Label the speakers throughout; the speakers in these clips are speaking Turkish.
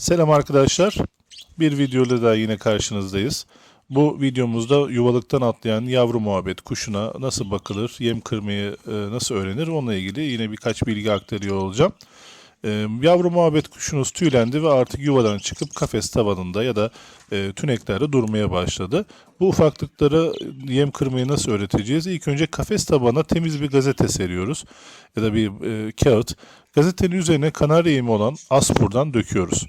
Speaker 1: Selam arkadaşlar. Bir videoyla da yine karşınızdayız. Bu videomuzda yuvalıktan atlayan yavru muhabbet kuşuna nasıl bakılır, yem kırmayı e, nasıl öğrenir onunla ilgili yine birkaç bilgi aktarıyor olacağım. E, yavru muhabbet kuşunuz tüylendi ve artık yuvadan çıkıp kafes tavanında ya da e, tüneklerde durmaya başladı. Bu ufaklıklara yem kırmayı nasıl öğreteceğiz? İlk önce kafes tabanına temiz bir gazete seriyoruz ya da bir kağıt. Gazetenin üzerine kanarya yemi olan aspurdan döküyoruz.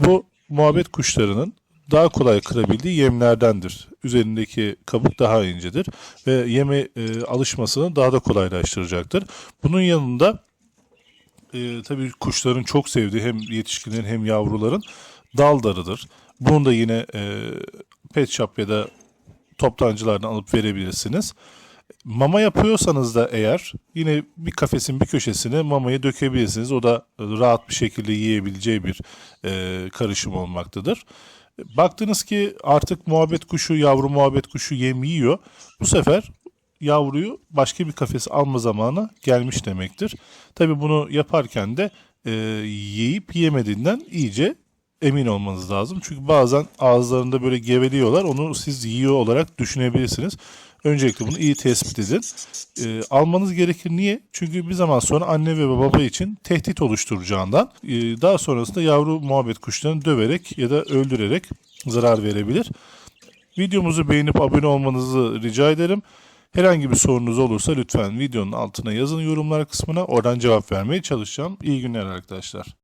Speaker 1: Bu muhabbet kuşlarının daha kolay kırabildiği yemlerdendir. Üzerindeki kabuk daha incedir ve yeme e, alışmasını daha da kolaylaştıracaktır. Bunun yanında e, tabii kuşların çok sevdiği hem yetişkinlerin hem yavruların dal darıdır. Bunu da yine e, pet shop ya da toptancılardan alıp verebilirsiniz. Mama yapıyorsanız da eğer yine bir kafesin bir köşesine mamayı dökebilirsiniz. O da rahat bir şekilde yiyebileceği bir e, karışım olmaktadır. Baktınız ki artık muhabbet kuşu, yavru muhabbet kuşu yem yiyor. Bu sefer yavruyu başka bir kafese alma zamanı gelmiş demektir. Tabi bunu yaparken de e, yiyip yemediğinden iyice emin olmanız lazım. Çünkü bazen ağızlarında böyle geveliyorlar. Onu siz yiyor olarak düşünebilirsiniz. Öncelikle bunu iyi tespit edin. E, almanız gerekir. Niye? Çünkü bir zaman sonra anne ve baba için tehdit oluşturacağından e, daha sonrasında yavru muhabbet kuşlarını döverek ya da öldürerek zarar verebilir. Videomuzu beğenip abone olmanızı rica ederim. Herhangi bir sorunuz olursa lütfen videonun altına yazın yorumlar kısmına. Oradan cevap vermeye çalışacağım. İyi günler arkadaşlar.